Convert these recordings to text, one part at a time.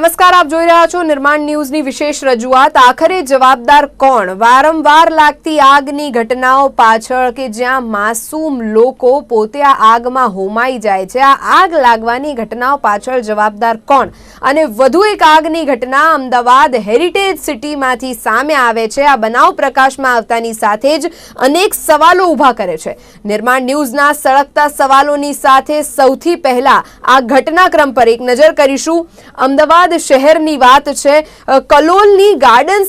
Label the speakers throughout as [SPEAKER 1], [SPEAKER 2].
[SPEAKER 1] નમસ્કાર, આપ જોઈ રહ્યા છો નિર્માણ ન્યૂઝની વિશેષ રજૂઆત. આખરે જવાબદાર કોણ? વારંવાર લાગતી આગની ઘટનાઓ પાછળ કે જ્યાં માસૂમ લોકો પોતે આ આગમાં હોમાઈ જાય છે, આ આગ લાગવાની ઘટનાઓ પાછળ જવાબદાર કોણ? અને વધુ એક આગની ઘટના અમદાવાદ હેરિટેજ સિટીમાંથી સામે આવે છે. આ બનાવ પ્રકાશમાં આવતાની સાથે જ અનેક સવાલો ઊભા કરે છે. નિર્માણ ન્યૂઝના સળગતા સવાલોની સાથે સૌથી પહેલા આ ઘટનાક્રમ પર એક નજર કરીશું. અમદાવાદ શહેરની વાત છે કલોલની ગાર્ડન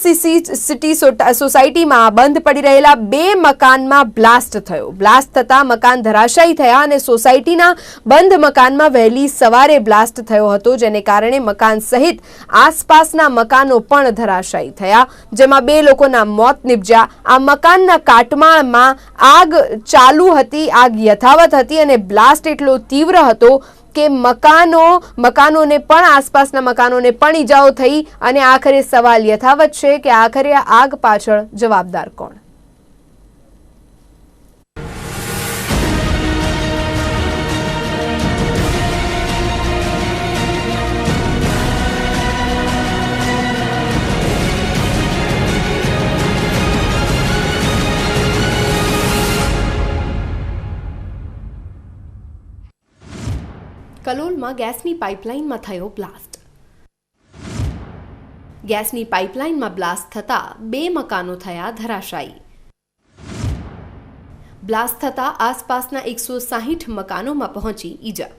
[SPEAKER 1] સોટ- સોસાયટીમાં બંધ પડી રહેલા બે મકાનમાં બ્લાસ્ટ થયો. બ્લાસ્ટ થતા મકાન ધરાશાયી થયા અને સોસાયટીના બંધ મકાનમાં વહેલી સવારે બ્લાસ્ટ થયો હતો, જેને કારણે મકાન સહિત આસપાસના મકાનો પણ ધરાશાયી થયા, જેમાં બે લોકોના મોત નિપજ્યા. આ મકાનના કાટમાળમાં આગ ચાલુ હતી, આગ યથાવત હતી અને બ્લાસ્ટ એટલો તીવ્ર હતો કે મકાનો, મકાનોને પણ આસપાસના મકાનોને પણ ઈજાઓ થઈ અને આખરે સવાલ યથાવત છે કે આખરે આગ પાછળ જવાબદાર કોણ? કલોલમાં ગેસની પાઇપલાઇનમાં થયો બ્લાસ્ટ. ગેસની પાઇપલાઇનમાં બ્લાસ્ટ થતા બે મકાનો થયા ધરાશાયી. બ્લાસ્ટ થતા આસપાસના એકસો સાહીઠ મકાનોમાં પહોંચી ઈજા.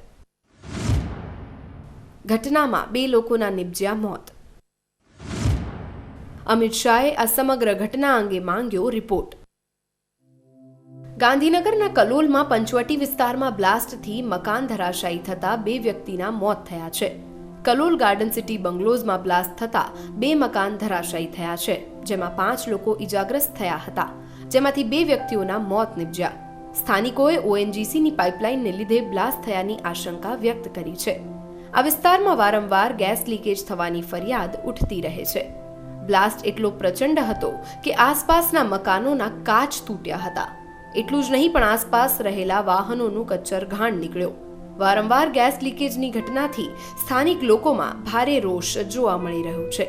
[SPEAKER 1] ઘટનામાં બે લોકોના નિપજ્યા મોત. અમિત શાહે આ સમગ્ર ઘટના અંગે માંગ્યો રિપોર્ટ. ગાંધીનગરના કલોલમાં પંચવટી વિસ્તારમાં બ્લાસ્ટથી મકાન ધરાશાયી થતા બે વ્યક્તિના મોત થયા છે. કલોલ ગાર્ડન સિટી બંગલોઝમાં બ્લાસ્ટ થતા બે મકાન ધરાશાયી થયા છે, જેમાં પાંચ લોકો ઇજાગ્રસ્ત થયા હતા, જેમાંથી બે વ્યક્તિઓના મોત નિપજ્યા. સ્થાનિકોએ ઓએનજીસીની પાઇપલાઇનને લીધે બ્લાસ્ટ થયાની આશંકા વ્યક્ત કરી છે. આ વિસ્તારમાં વારંવાર ગેસ લીકેજ થવાની ફરિયાદ ઉઠતી રહે છે. બ્લાસ્ટ એટલો પ્રચંડ હતો કે આસપાસના મકાનોના કાચ તૂટ્યા હતા. એટલું જ નહીં, પણ આસપાસ રહેલા વાહનોનું કચ્છર ઘાણ નીકળ્યો. વારંવાર ગેસ લીકેજની ઘટનાથી સ્થાનિક લોકોમાં ભારે રોષ જોવા મળી રહ્યો છે.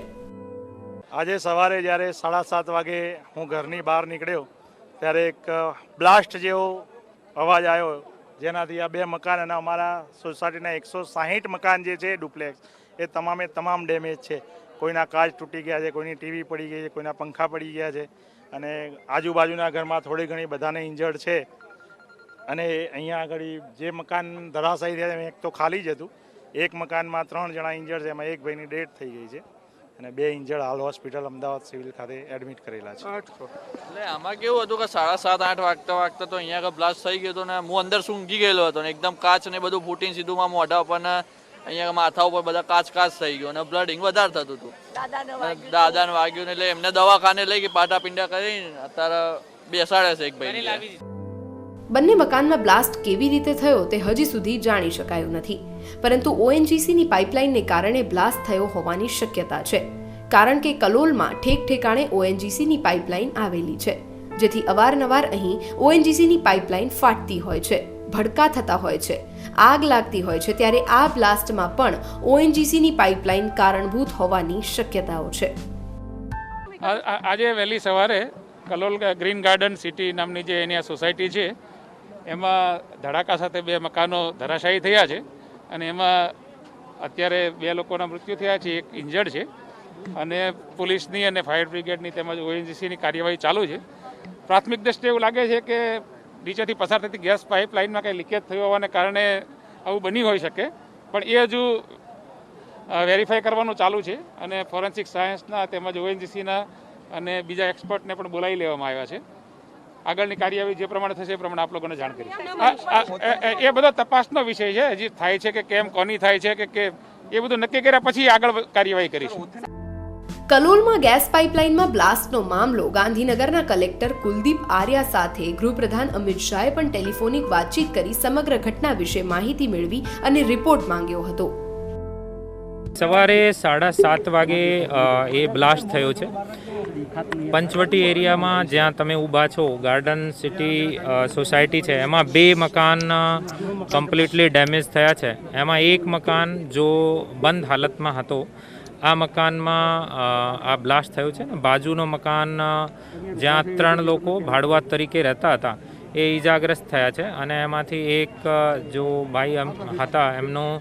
[SPEAKER 2] આજે સવારે જ્યારે સાડા સાત વાગે હું ઘરની બહાર નીકળ્યો, ત્યારે એક બ્લાસ્ટ જેવો અવાજ આવ્યો. જેનાથી આ બે મકાન અને અમારા સોસાયટીના એકસો સાહીઠ મકાન જે છે, ડુપ્લેક્સ, એ તમામે તમામ ડેમેજ છે. કોઈના કાચ તૂટી ગયા છે, કોઈની ટીવી પડી ગઈ છે, કોઈના પંખા પડી ગયા છે. અને આજુબાજુના ઘરમાં થોડી ઘણી બધાને ઇન્જર્ડ છે. અને અહીંયા આગળ જે મકાન ધરાશાયી થયા એક તો ખાલી જ હતું. એક મકાનમાં ત્રણ જણા ઇન્જર્ડ છે, એમાં એક ભાઈની ડેથ થઈ ગઈ છે. અને બે ઇન્જર્ડ હાલ હોસ્પિટલ અમદાવાદ સિવિલ ખાતે એડમિટ કરેલા છે.
[SPEAKER 3] એટલે આમાં કેવું હતું કે સાડા સાત, આઠ વાગતા વાગતા તો અહીંયા બ્લાસ્ટ થઈ ગયો હતો ને હું અંદર સૂંઘી ગયેલો હતો ને એકદમ કાચ ને બધું ફૂટીને સીધું માં મોઢા ઉપર ને અહીંયા માથા ઉપર બધા કાચ કાચ થઈ ગયો અને બ્લડિંગ વધારે થતું હતું. દાદાને વાગ્યું ને એટલે એમને દવાખાને લઈ ગઈ પાટા પિંડા કરીને અત્યારે બેસાડે છે એક ભાઈ
[SPEAKER 1] બંને મકાનમાં બ્લાસ્ટ કેવી રીતે થયો તે હજી સુધી જાણી શકાયું નથી. પરંતુ ઓએનજીસીની પાઇપલાઇનને કારણે બ્લાસ્ટ થયો હોવાની શક્યતા છે. કારણ કે કલોલમાં ઠેક ઠેકાણે ઓએનજીસીની પાઇપલાઇન આવેલી છે. જેથી અવારનવાર અહીં ઓએનજીસીની પાઇપલાઇન ફાટતી હોય છે ભડકા થતા હોય છે. આગ લાગતી હોય છે ત્યારે આ બ્લાસ્ટમાં પણ ઓએનજીસીની પાઇપલાઇન કારણભૂત હોવાની શક્યતાઓ છે.
[SPEAKER 4] આજે વહેલી સવારે કલોલ ગ્રીન ગાર્ડન સિટી નામની જે એની આ સોસાયટી છે, એમાં ધડાકા સાથે બે મકાનો ધરાશાયી થયા છે અને એમાં અત્યારે બે લોકોના મૃત્યુ થયા છે, એક ઇન્જર્ડ છે અને પોલીસની અને ફાયર બ્રિગેડની તેમજ ઓએનજીસીની કાર્યવાહી ચાલુ છે. પ્રાથમિક દ્રષ્ટિએ એવું લાગે છે કે નીચેથી પસાર થતી ગેસ પાઇપલાઇનમાં કંઈ લીકેજ થયું હોવાને કારણે આવું બની હોઈ શકે. પણ એ હજુ વેરીફાઈ કરવાનું ચાલુ છે અને ફોરેન્સિક સાયન્સના તેમજ ઓએનજીસીના અને બીજા એક્સપર્ટને પણ બોલાવી લેવામાં આવ્યા છે. આગળની કાર્યવાહી જે પ્રમાણે થશે એ પ્રમાણે આપ લોકોને જાણ કરી. એ બધો તપાસનો વિષય છે. હજી થાય છે કે કેમ, કોની થાય છે કે કેમ, એ બધું નક્કી કર્યા પછી આગળ કાર્યવાહી કરીશું.
[SPEAKER 1] કલોલમાં ગેસ પાઇપલાઇનમાં બ્લાસ્ટનો મામલો. ગાંધીનગરના કલેક્ટર કુલદીપ આર્યા સાથે ગૃહપ્રધાન અમિત શાહે પણ ટેલિફોનિક વાતચીત કરી સમગ્ર ઘટના વિશે માહિતી મેળવી અને રિપોર્ટ માંગ્યો હતો.
[SPEAKER 5] સવારે સાડા સાત વાગે એ બ્લાસ્ટ થયો છે. પંચવટી એરિયામાં જ્યાં તમે ઊભા છો, ગાર્ડન સિટી સોસાયટી છે, એમાં બે મકાન કમ્પ્લીટલી ડેમેજ થયા છે. એમાં એક મકાન જો બંધ હાલતમાં હતો આ મકાનમાં આ બ્લાસ્ટ થયો છે ને, બાજુનો મકાન જ્યાં ત્રણ લોકો ભાડવા તરીકે રહેતા હતા, એ ઈજાગ્રસ્ત થયા છે અને એમાંથી એક જો ભાઈ એમ હતા, એમનું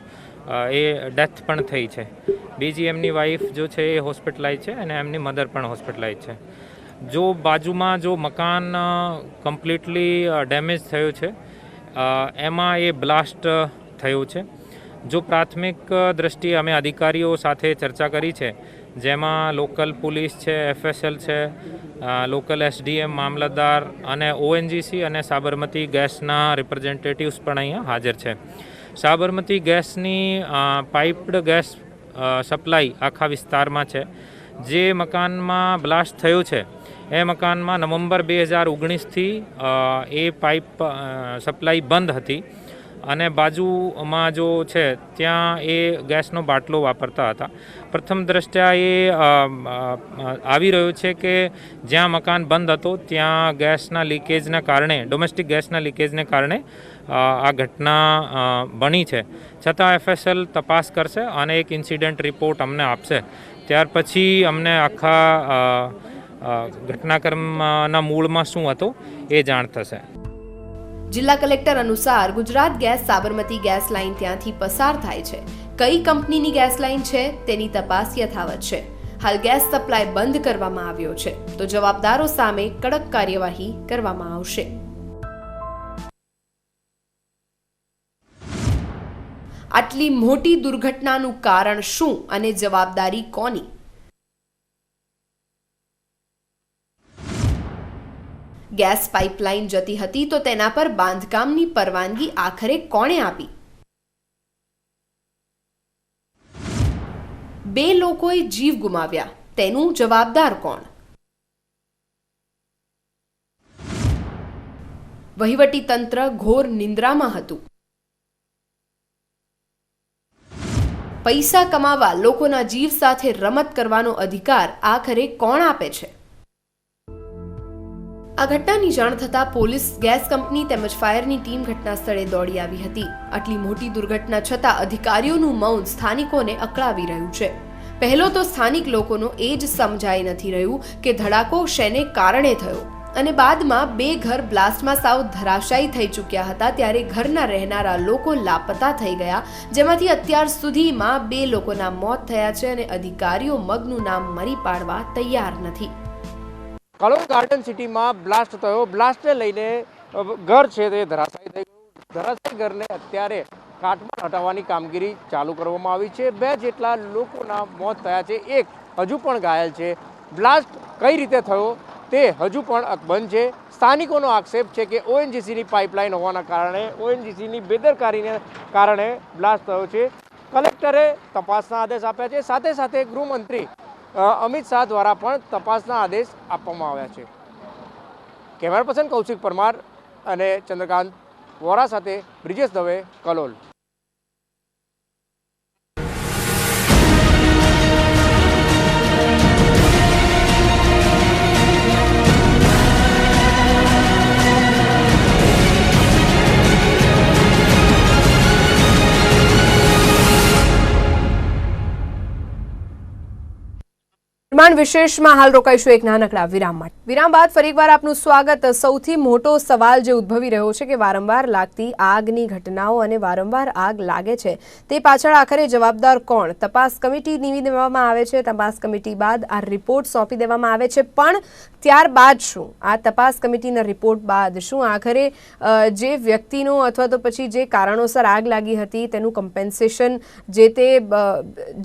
[SPEAKER 5] એ ડેથ પણ થઈ છે. બીજી એમની વાઈફ જો છે એ હોસ્પિટલાઇઝ છે અને એમની મધર પણ હોસ્પિટલાઇઝ છે. જો બાજુમાં જો મકાન કમ્પ્લીટલી ડેમેજ થયું છે એમાં એ બ્લાસ્ટ થયું છે. જો પ્રાથમિક દ્રષ્ટિએ અમે અધિકારીઓ સાથે ચર્ચા કરી છે, જેમાં લોકલ પોલીસ છે એફએસએલ છે લોકલ એસડીએમ મામલતદાર અને ઓએનજીસી અને સાબરમતી ગેસના રિપ્રેઝેન્ટેટિવ્સ પણ અહીંયા હાજર છે. સાબરમતી ગેસની પાઇપ્ડ ગેસ સપ્લાય આખા વિસ્તારમાં છે. જે મકાનમાં બ્લાસ્ટ થયું છે, એ મકાનમાં નવેમ્બર બે હજાર ઓગણીસથી એ પાઇપ સપ્લાય બંધ હતી. અને બાજુમાં જો છે, ત્યાં એ ગેસનો બાટલો વાપરતા હતા. પ્રથમ દ્રષ્ટ્યા એ આવી રહ્યું છે કે જ્યાં મકાન બંધ હતો, ત્યાં ગેસના લીકેજના કારણે, ડોમેસ્ટિક ગેસના લીકેજને કારણે આ ઘટના બની છે. છતાં એફએસએલ તપાસ કરશે અને એક ઇન્સિડન્ટ રિપોર્ટ અમને આપશે. ત્યાર પછી અમને આખા ઘટનાક્રમના મૂળમાં શું હતું એ જાણ થશે.
[SPEAKER 1] જિલ્લા કલેક્ટર અનુસાર Gujarat gas Sabarmati gas line ત્યાંથી પસાર થાય છે. કઈ કંપનીની ગેસ લાઇન છે તેની તપાસ યથાવત છે. હાલ ગેસ સપ્લાય બંધ કરવામાં આવ્યો છે. તો જવાબદારો સામે કડક કાર્યવાહી કરવામાં આવશે. આટલી મોટી દુર્ઘટનાનું કારણ શું અને જવાબદારી કોની? ગેસ પાઇપલાઇન જતી હતી તો તેના પર બાંધકામની પરવાનગી આખરે કોણે આપી? બે લોકોએ જીવ ગુમાવ્યા. તેનું જવાબદાર કોણ? વહીવટી તંત્ર ઘોર નિંદ્રામાં હતું. પૈસા કમાવા લોકોના જીવ સાથે રમત કરવાનો અધિકાર આખરે કોણ આપે છે? આ ઘટનાની જાણ થતાં પોલીસ, ગેસ કંપની તેમજ ફાયરની ટીમ ઘટના સ્થળે દોડી આવી હતી. આટલી મોટી દુર્ઘટના છતાં અધિકારીઓનું મૌન સ્થાનિકોને અકળાવી રહ્યું છે. પહેલો તો સ્થાનિક લોકોનો એ જ સમજાઈ નથી રહ્યું કે ધડાકો શેને કારણે થયો અને બાદમાં બે ઘર બ્લાસ્ટમાં સાવ ધરાશાયી થઈ ચૂક્યા હતા ત્યારે ઘરના રહેનારા લોકો લાપતા થઈ ગયા, જેમાંથી અત્યાર સુધીમાં બે લોકોના મોત થયા છે અને અધિકારીઓ મગનું નામ મરી પાડવા તૈયાર નથી.
[SPEAKER 6] કલોલ ગાર્ડન સિટીમાં બ્લાસ્ટ થયો. બ્લાસ્ટને લઈને ઘર છે તે ધરાશાયી થઈ ગયું. ધરાશાયી ઘરને અત્યારે કાટમાળ હટાવવાની કામગીરી ચાલુ કરવામાં આવી છે. બે જેટલા લોકોના મોત થયા છે. એક હજુ પણ ઘાયલ છે. બ્લાસ્ટ કઈ રીતે થયો તે હજુ પણ અકબંધ છે. સ્થાનિકોનો આક્ષેપ છે કે ઓએનજીસીની પાઇપલાઇન હોવાના કારણે, ઓએનજીસીની બેદરકારીને કારણે બ્લાસ્ટ થયો છે. કલેક્ટરે તપાસના આદેશ આપ્યા છે. સાથે સાથે ગૃહમંત્રી અમિત શાહ દ્વારા પણ તપાસના આદેશ આપવામાં આવ્યા છે. કેમેરા પર્સન કૌશિક પરમાર અને ચંદ્રકાંત વોરા સાથે બ્રિજેશ દવે કલોલ.
[SPEAKER 1] નિર્માણ વિશેષમાં હાલ રોકાઈશું એક નાનકડા વિરામ માટે. વિરામ બાદ ફરીવાર આપનું સ્વાગત. સૌથી મોટો સવાલ જે ઉદ્ભવી રહ્યો છે કે વારંવાર લાગતી આગની ઘટનાઓ અને વારંવાર આગ લાગે છે, તે પાછળ આખરે જવાબદાર કોણ? તપાસ કમિટી નીવી દેવામાં આવે છે. તપાસ કમિટી બાદ આ રિપોર્ટ સોંપી દેવામાં આવે છે. પણ ત્યારબાદ શું? આ તપાસ કમિટીના રિપોર્ટ બાદ શું? આખરે જે વ્યક્તિનો અથવા તો પછી જે કારણોસર આગ લાગી હતી તેનું કમ્પેન્સેશન જે તે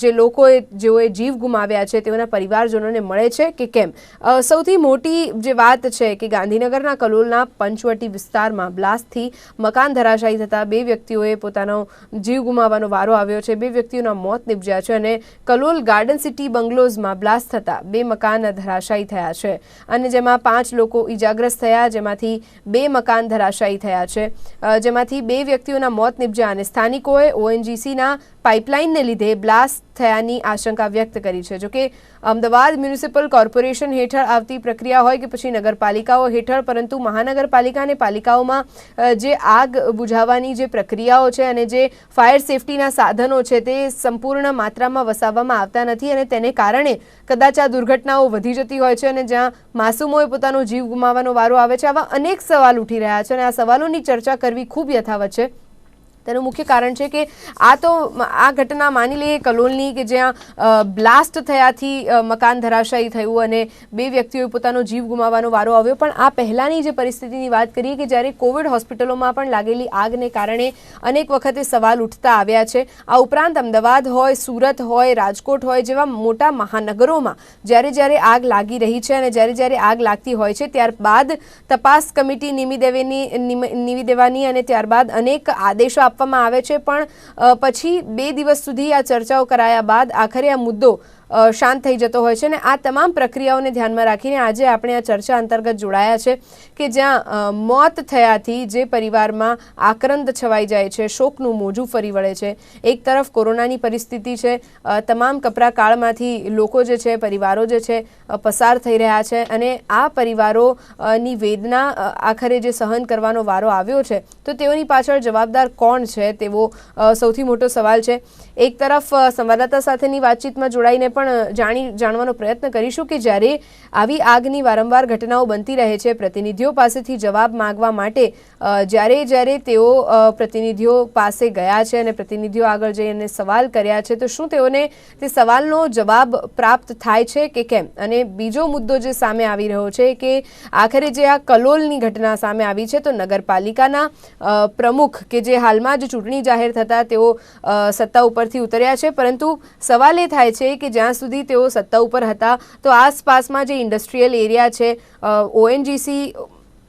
[SPEAKER 1] જે લોકોએ, જેઓએ જીવ ગુમાવ્યા છે તેઓના પરિવારજનો પરિવારજનોને મળે છે કે કેમ? સૌથી મોટી જે વાત છે કે ગાંધીનગરના કલોલના પંચવટી વિસ્તારમાં બ્લાસ્ટથી મકાન ધરાશાયી થતાં બે વ્યક્તિઓએ પોતાનો જીવ ગુમાવવાનો વારો આવ્યો છે. બે વ્યક્તિઓના મોત નિપજ્યા છે અને કલોલ ગાર્ડન સિટી બંગલોઝમાં બ્લાસ્ટ થતાં બે મકાન ધરાશાયી થયા છે. અને જેમાં પાંચ લોકો ઈજાગ્રસ્ત થયા, જેમાંથી બે મકાન ધરાશાયી થયા છે. જેમાંથી બે વ્યક્તિઓના મોત નિપજ્યા અને સ્થાનિકોએ ઓએનજીસીના પાઇપલાઇનને લીધે બ્લાસ્ટ થયાની આશંકા વ્યક્ત કરી છે. જોકે અમદાવાદ મ્યુનિસિપલ કોર્પોરેશન હેઠળ આવતી પ્રક્રિયા હોય કે પછી નગરપાલિકાઓ હેઠળ, પરંતુ મહાનગરપાલિકા અને પાલિકાઓમાં જે આગ બુઝાવવાની જે પ્રક્રિયાઓ છે અને જે ફાયર સેફટીના સાધનો છે તે સંપૂર્ણ માત્રામાં વસાવવામાં આવતા નથી અને તેને કારણે કદાચ આ દુર્ઘટનાઓ વધી જતી હોય છે અને જ્યાં માસૂમોએ પોતાનો જીવ ગુમાવવાનો વારો આવે છે, આવા અનેક સવાલ ઉઠી રહ્યા છે અને આ સવાલોની ચર્ચા કરવી ખૂબ યથાવત છે. તેનું મુખ્ય કારણ છે કે આ તો આ ઘટના માની લઈએ કલોલની કે જ્યાં બ્લાસ્ટ થયાથી મકાન ધરાશાયી થયું અને બે વ્યક્તિઓએ પોતાનો જીવ ગુમાવવાનો વારો આવ્યો. પણ આ પહેલાંની જે પરિસ્થિતિની વાત કરીએ કે જ્યારે કોવિડ હોસ્પિટલોમાં પણ લાગેલી આગને કારણે અનેક વખતે સવાલ ઉઠતા આવ્યા છે. આ ઉપરાંત અમદાવાદ હોય, સુરત હોય, રાજકોટ હોય જેવા મોટા મહાનગરોમાં જ્યારે જ્યારે આગ લાગી રહી છે અને જ્યારે જ્યારે આગ લાગતી હોય છે, ત્યારબાદ તપાસ કમિટી નિમી દેવાની નિમ- દેવાની અને ત્યારબાદ અનેક આદેશો આપવામાં આવે છે. પણ પછી બે દિવસ સુધી આ ચર્ચાઓ કરાયા બાદ આખરે આ મુદ્દો શાંત થઈ જતો હોય છે અને આ તમામ પ્રક્રિયાઓને ધ્યાનમાં રાખીને આજે આપણે આ ચર્ચા અંતર્ગત જોડાયા છે કે જ્યાં મોત થયાથી જે પરિવારમાં આક્રંદ છવાઈ જાય છે, શોકનું મોજું ફરી વળે છે, એક તરફ કોરોનાની પરિસ્થિતિ છે તમામ કપરા કાળમાંથી લોકો જે છે, પરિવારો જે છે પસાર થઈ રહ્યા છે અને આ પરિવારોની વેદના આખરે જે સહન કરવાનો વારો આવ્યો છે, તો તેઓની પાછળ જવાબદાર કોણ છે તેવો સૌથી મોટો સવાલ છે. એક તરફ સંવાદદાતા સાથેની વાતચીતમાં જોડાઈને પણ જાણી, જાણવાનો પ્રયત્ન કરીશું કે જ્યારે આવી આગની વારંવાર ઘટનાઓ બનતી રહે છે, પ્રતિનિધિઓ પાસેથી જવાબ માંગવા માટે જ્યારે જ્યારે તેઓ પ્રતિનિધિઓ પાસે ગયા છે અને પ્રતિનિધિઓ આગળ જઈને સવાલ કર્યા છે, તો શું તેઓને તે સવાલનો જવાબ પ્રાપ્ત થાય છે કે કેમ? અને બીજો મુદ્દો જે સામે આવી રહ્યો છે કે આખરે જે આ કલોલની ઘટના સામે આવી છે, તો નગરપાલિકાના પ્રમુખ કે જે હાલમાં જ ચૂંટણી જાહેર થતાં તેઓ સત્તા ઉપરથી ઉતર્યા છે, પરંતુ સવાલ એ થાય છે કે જ્યાં સુધી તેઓ સત્તા ઉપર હતા, તો આસપાસમાં જે ઇન્ડસ્ટ્રીયલ એરિયા છે ઓએનજીસી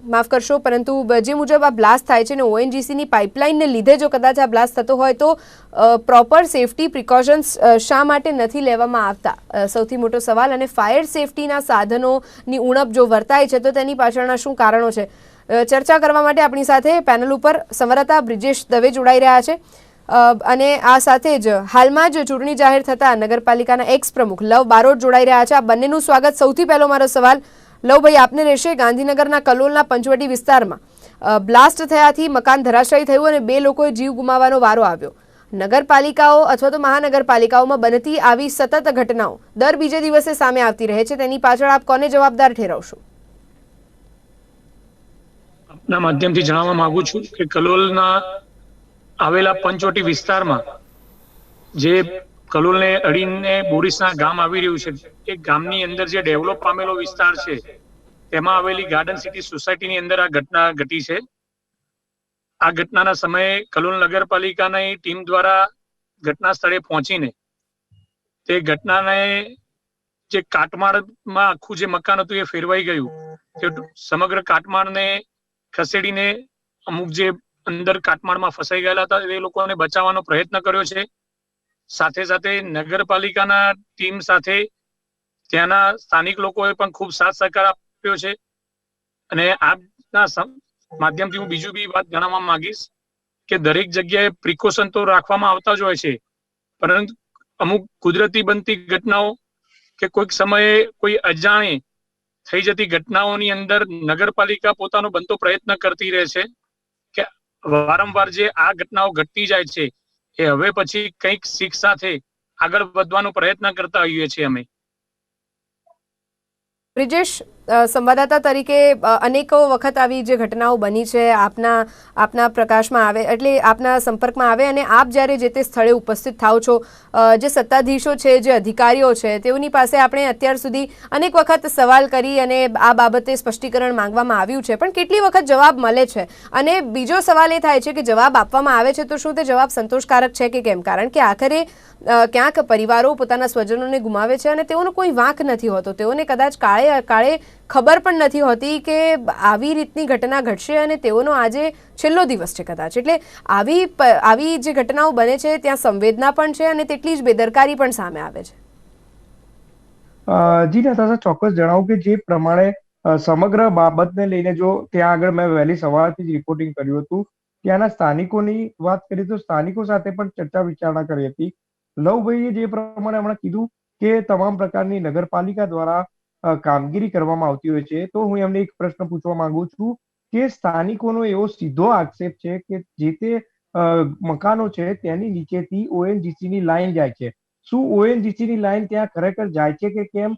[SPEAKER 1] માફ કરશો, પરંતુ જે મુજબ આ બ્લાસ્ટ થાય છે ને ઓએનજીસીની પાઇપલાઇનને લીધે જો કદાચ આ બ્લાસ્ટ થતો હોય, તો પ્રોપર સેફટી પ્રિકોશન્સ શા માટે નથી લેવામાં આવતા? સૌથી મોટો સવાલ અને ફાયર સેફટીના સાધનોની ઉણપ જો વર્તાય છે, તો તેની પાછળના શું કારણો છે? ચર્ચા કરવા માટે આપણી સાથે પેનલ ઉપર સમરતા બ્રિજેશ દવે જોડાઈ રહ્યા છે. અને આ સાથે જ હાલમાં જ ચૂંટણી જાહેર થતાં નગરપાલિકાના એક્સ પ્રમુખ લવ બારોટ જોડાઈ રહ્યા છે. આ બંનેનું સ્વાગત સૌથી પહેલો મારો સવાલ. લવભાઈ આપને રહેશે ગાંધીનગરના કલોલના પંચવટી વિસ્તારમાં. બ્લાસ્ટ થયાથી મકાન ધરાશાયી થયું અને બે લોકોએ જીવ ગુમાવવાનો વારો આવ્યો. નગરપાલિકાઓ અથવા તો મહાનગરપાલિકાઓમાં બનતી આવી સતત ઘટનાઓ દર બીજે દિવસે સામે આવતી રહે છે. તેની પાછળ આપ કોને જવાબદાર ઠેરવશો?
[SPEAKER 7] આપના માધ્યમથી જણાવવા માંગુ છું કે કલોલના આવેલા પંચોટી વિસ્તારમાં જે કલોલને અડીને બોરીસના ગામ આવી રહ્યું છે, એ ગામની અંદર જે ડેવલપ પામેલો વિસ્તાર છે, તેમાં આવેલી ગાર્ડન સિટી સોસાયટીની અંદર આ ઘટના ઘટી છે. આ ઘટનાના સમયે કલોલ નગરપાલિકાની ટીમ દ્વારા ઘટના સ્થળે પહોંચીને તે ઘટનાને જે કાટમાળમાં આખું જે મકાન હતું એ ફેરવાઈ ગયું. સમગ્ર કાટમાળને ખસેડીને અમુક જે અંદર કાટમાળમાં ફસાઈ ગયેલા હતા. એ લોકોને બચાવવાનો પ્રયત્ન કર્યો છે. સાથે સાથે નગરપાલિકાના ટીમ સાથે ત્યાંના સ્થાનિક લોકોએ પણ ખૂબ સાથ સહકાર આપ્યો છે. અને આપના માધ્યમથી હું બીજું બી વાત જણાવવા માંગીશ કે દરેક જગ્યાએ પ્રિકોશન તો રાખવામાં આવતા જ હોય છે. પરંતુ અમુક કુદરતી બનતી ઘટનાઓ કે કોઈક સમયે કોઈ અજાણે થઈ જતી ઘટનાઓની અંદર નગરપાલિકા પોતાનો બનતો પ્રયત્ન કરતી રહે છે. વારંવાર જે આ ઘટનાઓ ઘટતી જાય છે, એ હવે પછી કંઈક શીખ સાથે આગળ વધવાનો પ્રયત્ન કરતા હોઈએ છીએ અમે.
[SPEAKER 1] બ્રિજેશ સંવાદદાતા તરીકે અનેકો વખત આવી જે ઘટનાઓ બની છે, આપના આપના પ્રકાશમાં આવે, એટલે આપના સંપર્કમાં આવે અને આપ જ્યારે જે તે સ્થળે ઉપસ્થિત થાઓ છો જે સત્તાધીશો છે, જે અધિકારીઓ છે, તેઓની પાસે આપણે અત્યાર સુધી અનેક વખત સવાલ કરી અને આ બાબતે સ્પષ્ટીકરણ માંગવામાં આવ્યું છે. પણ કેટલી વખત જવાબ મળે છે? અને બીજો સવાલ એ થાય છે કે જવાબ આપવામાં આવે છે તો શું તે જવાબ સંતોષકારક છે કે કેમ? કારણ કે આખરે ક્યાંક પરિવારો પોતાના સ્વજનોને ગુમાવે છે અને તેઓનો કોઈ વાંક નથી હોતો. તેઓને કદાચ કાળે કાળે ખબર પણ નથી હોતી કે આવી રીતની ઘટના ઘટશે અને તેઓનો આજે છેલ્લો દિવસ છે કદાચ. એટલે આવી આવી જે ઘટનાઓ બને છે, ત્યાં સંવેદના પણ છે અને તેટલી જ બેદરકારી પણ સામે આવે છે.
[SPEAKER 6] જી નતાશા ચોક્કસ જણાવું કે જે પ્રમાણે સમગ્ર બાબતને લઈને જો ત્યાં આગળ મેં વહેલી સવારથી જ રિપોર્ટિંગ કર્યું હતું, ત્યાંના સ્થાનિકોની વાત કરીએ તો સ્થાનિકો સાથે પણ ચર્ચા વિચારણા કરી હતી. લવભાઈએ જે પ્રમાણે હમણાં કીધું કે તમામ પ્રકારની નગરપાલિકા દ્વારા કામગીરી કરવામાં આવતી હોય છે, તો હું એમને એક પ્રશ્ન પૂછવા માંગુ છું કે સ્થાનિકોનો એવો સીધો આક્ષેપ છે કે જે તે મકાનો છે તેની નીચેથી ઓએનજીસી ની લાઈન જાય છે. શું ઓએનજીસી ની લાઈન ત્યાં ખરેખર જાય છે કે કેમ?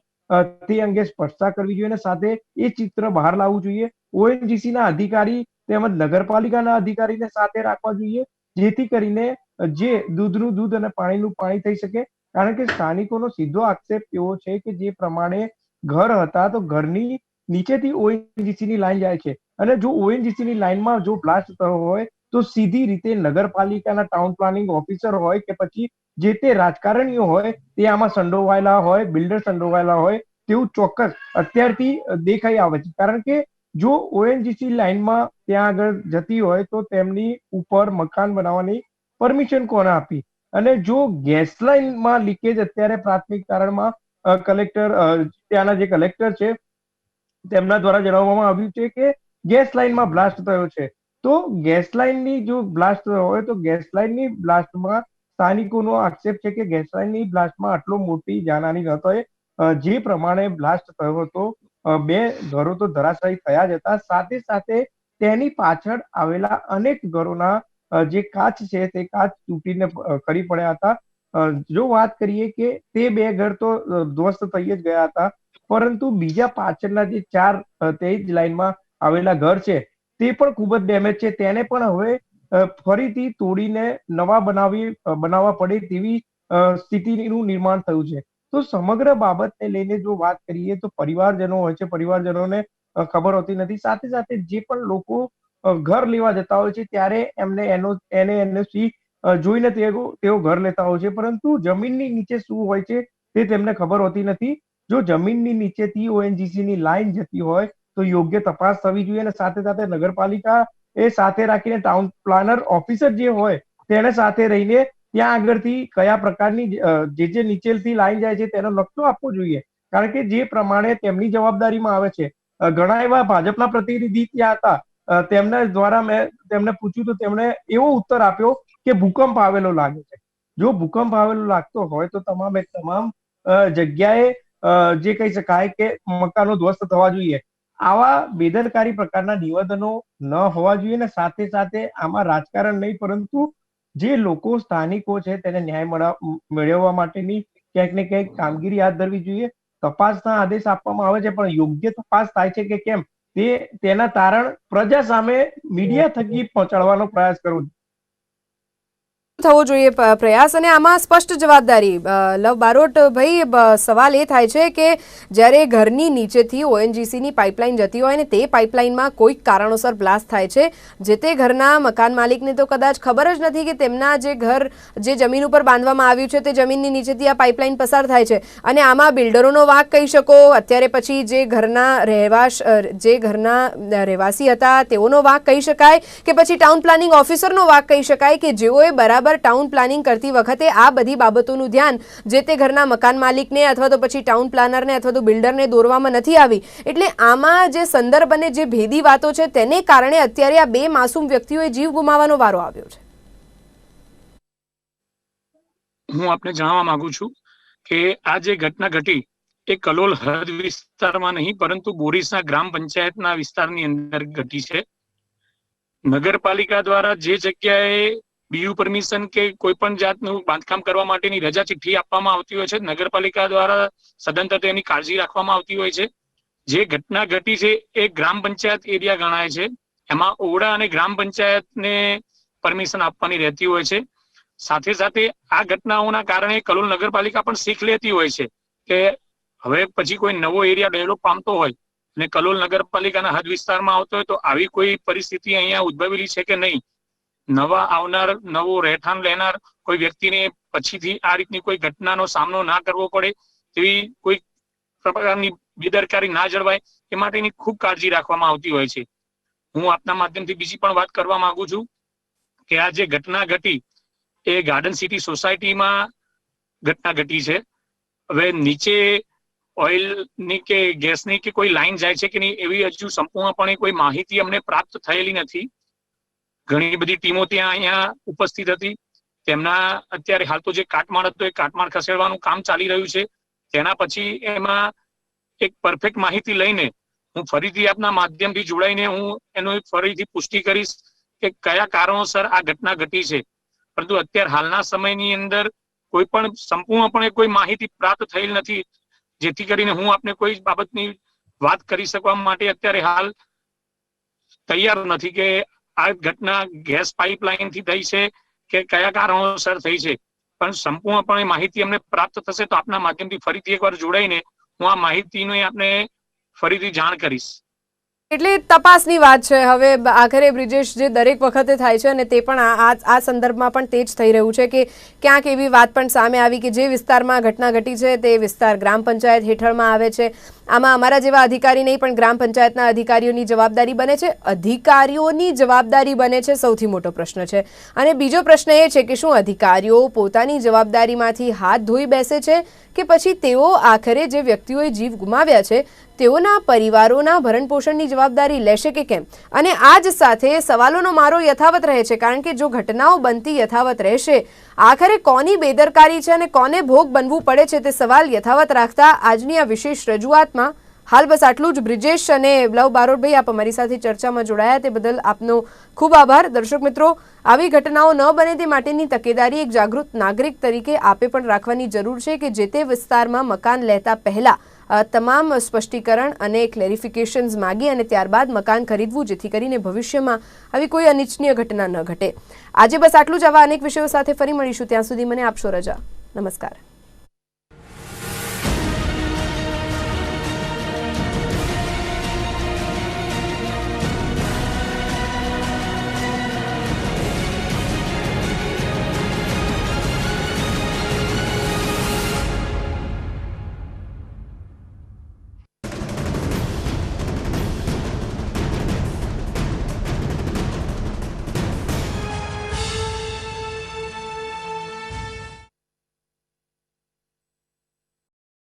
[SPEAKER 6] તે અંગે સ્પષ્ટતા કરવી જોઈએ અને સાથે એ ચિત્ર બહાર લાવવું જોઈએ. ઓએનજીસી ના અધિકારી તેમજ નગરપાલિકાના અધિકારીને સાથે રાખવા જોઈએ, જેથી કરીને જે દૂધનું દૂધ અને પાણીનું પાણી થઈ શકે. કારણ કે સ્થાનિકોનો સીધો આક્ષેપ એવો છે કે જે પ્રમાણે ઘર હતા તો ઘરની નીચેથી ઓએનજીસી ની લાઈન જાય છે. અને જો ઓએનજીસી ની લાઈનમાં જો બ્લાસ્ટ થયો હોય, તો સીધી રીતે નગરપાલિકાના ટાઉન પ્લાનિંગ ઓફિસર હોય કે પછી જે તે રાજકારણીઓ હોય, તે આમાં સંડોવાયેલા હોય બિલ્ડર સંડોવાયેલા હોય તેવું ચોક્કસ અત્યારથી દેખાઈ આવે છે. કારણ કે જો ઓએનજીસી લાઈનમાં ત્યાં આગળ જતી હોય, તો તેમની ઉપર મકાન બનાવવાની પરમિશન કોને આપી? અને જો ગેસ લાઈનમાં લીકેજ અત્યારે પ્રાથમિક તારણમાં કલેક્ટર ત્યાંના જે કલેક્ટર છે, તેમના દ્વારા જણાવવામાં આવ્યું છે કે ગેસ લાઇનમાં બ્લાસ્ટ થયો છે. તો ગેસ લાઇનની જો બ્લાસ્ટ થયો હોય, તો ગેસ લાઇનની બ્લાસ્ટમાં સ્થાનિકોનો આક્ષેપ છે કે ગેસ લાઇનની બ્લાસ્ટમાં આટલો મોટી જાનહાની ન થાય. જે પ્રમાણે બ્લાસ્ટ થયો હતો બે ઘરો તો ધરાશાયી થયા જ હતા. સાથે સાથે તેની પાછળ આવેલા અનેક ઘરોના જે કાચ છે, તે કાચ તૂટીને કરી પડ્યા હતા. જો વાત કરીએ કે તે બે ઘર તો ધ્વસ્ત થઈ જ ગયા હતા. પરંતુ બીજા પાછળના જે ચાર તે જ લાઈનમાં આવેલા ઘર છે, તે પણ ખૂબ જ ડેમેજ છે. તેને પણ હવે ફરીથી તોડીને નવા બનાવી બનાવવા પડે તેવી સ્થિતિનું નિર્માણ થયું છે. તો સમગ્ર બાબતને લઈને જો વાત કરીએ તો પરિવારજનો હોય છે, પરિવારજનોને ખબર હોતી નથી. સાથે સાથે જે પણ લોકો ઘર લેવા જતા હોય છે, ત્યારે એમને એનો, એને એનઓસી જોઈને તેઓ ઘર લેતા હોય છે. પરંતુ જમીનની નીચે શું હોય છે તે તેમને ખબર હોતી નથી. જો જમીનની નીચેથી ઓએનજીસી ની લાઈન જતી હોય તો યોગ્ય તપાસ થવી જોઈએ અને સાથે સાથે નગરપાલિકા એ સાથે રાખીને ટાઉન પ્લાનર ઓફિસર જે હોય તેને સાથે રહીને ત્યાં આગળથી કયા પ્રકારની જે જે નીચેથી લાઈન જાય છે તેનો નકશો આપવો જોઈએ. કારણ કે જે પ્રમાણે તેમની જવાબદારીમાં આવે છે. ઘણા એવા ભાજપના પ્રતિનિધિ ત્યાં હતા. તેમના દ્વારા મેં, તેમને પૂછ્યું તો તેમણે એવો ઉત્તર આપ્યો કે ભૂકંપ આવેલો લાગે છે. જો ભૂકંપ આવેલો લાગતો હોય તો તમામે તમામ જગ્યાએ જે કહી શકાય કે મકાનો ધ્વસ્ત થવા જોઈએ. આવા બેદરકારી પ્રકારના નિવેદનો ન હોવા જોઈએ ને સાથે સાથે આમાં રાજકારણ નહીં, પરંતુ જે લોકો સ્થાનિકો છે તેને ન્યાય મેળવવા માટેની ક્યાંક ને ક્યાંક કામગીરી હાથ ધરવી જોઈએ. તપાસના આદેશ આપવામાં આવે છે, પણ યોગ્ય તપાસ થાય છે કે કેમ? તે તેના તારણ પ્રજા સામે મીડિયા થકી પહોંચાડવાનો પ્રયાસ કરવો
[SPEAKER 1] થવો જોઈએ પ્રયાસ અને આમાં સ્પષ્ટ જવાબદારી. લવ બારોટ ભાઈ સવાલ એ થાય છે કે જ્યારે ઘરની નીચેથી ઓએનજીસીની પાઇપલાઇન જતી હોય ને તે પાઇપલાઇનમાં કોઈક કારણોસર બ્લાસ્ટ થાય છે, જે તે ઘરના મકાન માલિકને તો કદાચ ખબર જ નથી કે તેમના જે ઘર, જે જમીન ઉપર બાંધવામાં આવ્યું છે તે જમીનની નીચેથી આ પાઇપલાઇન પસાર થાય છે. અને આમાં બિલ્ડરોનો વાંક કહી શકો, અત્યારે પછી જે ઘરના રહેવાશ જે ઘરના રહેવાસી હતા તેઓનો વાંક કહી શકાય કે પછી ટાઉન પ્લાનિંગ ઓફિસરનો વાંક કહી શકાય કે જેઓએ બરાબર ટાઉન પ્લાનિંગ કરતી વખતે આ બધી બાબતોનું ધ્યાન જે તે ઘરના મકાન માલિકને અથવા તો પછી ટાઉન પ્લાનરને અથવા તો બિલ્ડરને દોરવામાં નથી આવી. એટલે આમાં જે સંદર્ભ અને જે ભેદી વાતો છે તેને કારણે અત્યારે આ બે માસૂમ વ્યક્તિઓએ જીવ ગુમાવવાનો વારો આવ્યો છે.
[SPEAKER 7] હું આપને જણાવવા માંગુ છું કે આ જે ઘટના ઘટી એ કલોલ હદ વિસ્તારમાં નહીં, પરંતુ બોરીસના ગ્રામ પંચાયતના વિસ્તારની અંદર ઘટી છે. નગરપાલિકા દ્વારા જે જગ્યાએ બીયુ પરમિશન કે કોઈ પણ જાતનું બાંધકામ કરવા માટેની રજા ચિઠ્ઠી આપવામાં આવતી હોય છે. નગરપાલિકા દ્વારા સદંતર તેની કાળજી રાખવામાં આવતી હોય છે. જે ઘટના ઘટી છે એ ગ્રામ પંચાયત એરિયા ગણાય છે. એમાં ઓરડા અને ગ્રામ પંચાયતને પરમિશન આપવાની રહેતી હોય છે. સાથે સાથે આ ઘટનાઓના કારણે કલોલ નગરપાલિકા પણ શીખ લેતી હોય છે કે હવે પછી કોઈ નવો એરિયા ડેવલપ પામતો હોય અને કલોલ નગરપાલિકાના હદ વિસ્તારમાં આવતો હોય તો આવી કોઈ પરિસ્થિતિ અહીંયા ઉદ્ભવેલી છે કે નહીં? નવા આવનાર, નવો રહેઠાણ લેનાર કોઈ વ્યક્તિને પછીથી આ રીતની કોઈ ઘટનાનો સામનો ના કરવો પડે તેવી કોઈ પ્રકારની બેદરકારી ના જળવાય એ માટેની ખૂબ કાળજી રાખવામાં આવતી હોય છે. હું આપના માધ્યમથી બીજી પણ વાત કરવા માંગુ છું કે આ જે ઘટના ઘટી એ ગાર્ડન સિટી સોસાયટીમાં ઘટના ઘટી છે. હવે નીચે ઓઇલની કે ગેસની કે કોઈ લાઈન જાય છે કે નહીં એવી હજુ સંપૂર્ણપણે કોઈ માહિતી અમને પ્રાપ્ત થયેલી નથી. ઘણી બધી ટીમો ત્યાં અહીંયા ઉપસ્થિત હતી. તેમના અત્યારે હાલ તો જે કાટમાળ હતો એ કાટમાળ ખસેડવાનું કામ ચાલી રહ્યું છે. તેના પછી એમાં એક પરફેક્ટ માહિતી લઈને હું ફરીથી આપના માધ્યમથી જોડાઈને હું એનો ફરીથી પુષ્ટિ કરીશ કે કયા કારણોસર આ ઘટના ઘટી છે. પરંતુ અત્યારે હાલના સમયની અંદર કોઈ પણ સંપૂર્ણપણે કોઈ માહિતી પ્રાપ્ત થયેલ નથી. જેથી કરીને હું આપને કોઈ બાબતની વાત કરી શકવા માટે અત્યારે હાલ તૈયાર નથી કે આ ઘટના ગેસ પાઇપલાઇનથી થઈ છે કે કયા કારણોસર થઈ છે? પણ સંપૂર્ણપણે માહિતી અમને પ્રાપ્ત થશે તો આપના માધ્યમથી ફરીથી એકવાર જોડાઈને હું આ માહિતીને આપને ફરીથી જાણ કરીશ.
[SPEAKER 1] એટલે તપાસની વાત છે? હવે આખરે બ્રિજેશ જે દરેક વખતે થાય છે અને તે પણ આ આ- સંદર્ભમાં પણ તે જ થઈ રહ્યું છે કે ક્યાંક એવી વાત પણ સામે આવી કે જે વિસ્તારમાં ઘટના ઘટી છે તે વિસ્તાર ગ્રામ પંચાયત હેઠળમાં આવે છે. આમાં અમારા જેવા અધિકારી નહીં, પણ ગ્રામ પંચાયતના અધિકારીઓની જવાબદારી બને છે. અધિકારીઓની જવાબદારી બને છે સૌથી મોટો પ્રશ્ન છે. અને બીજો પ્રશ્ન એ છે કે શું અધિકારીઓ પોતાની જવાબદારીમાંથી હાથ ધોઈ બેસે છે કે પછી તેઓ આખરે જે વ્યક્તિઓએ જીવ ગુમાવ્યા છે તેઓના પરિવારોના ભરણપોષણની જવાબદારી લેશે કે કેમ? અને આ જ સાથે સવાલોનો મારો યથાવત રહે છે, કારણ કે જો ઘટનાઓ બનતી યથાવત રહેશે, આખરે કોની બેદરકારી છે અને કોને ભોગ બનવું પડે છે તે સવાલ યથાવત રાખતા આજની આ વિશેષ રજૂઆતમાં હાલ બસ આટલું જ. બ્રિજેશ અને લવ બારોટભાઈ આપ અમારી સાથે ચર્ચામાં જોડાયા તે બદલ આપનો ખૂબ આભાર. દર્શક મિત્રો, આવી ઘટનાઓ ન બને તે માટેની તકેદારી એક જાગૃત નાગરિક તરીકે આપે પણ રાખવાની જરૂર છે કે જે તે વિસ્તારમાં મકાન લેતા પહેલા તમામ સ્પષ્ટીકરણ અને ક્લેરિફિકેશન્સ માગી અને ત્યારબાદ મકાન ખરીદવું, જેથી કરીને ભવિષ્યમાં આવી કોઈ અનિચ્છનીય ઘટના ન ઘટે. આજે બસ આટલું જ. આવા અનેક વિષયો સાથે ફરી મળીશું. ત્યાં સુધી મને આપશો રજા. નમસ્કાર.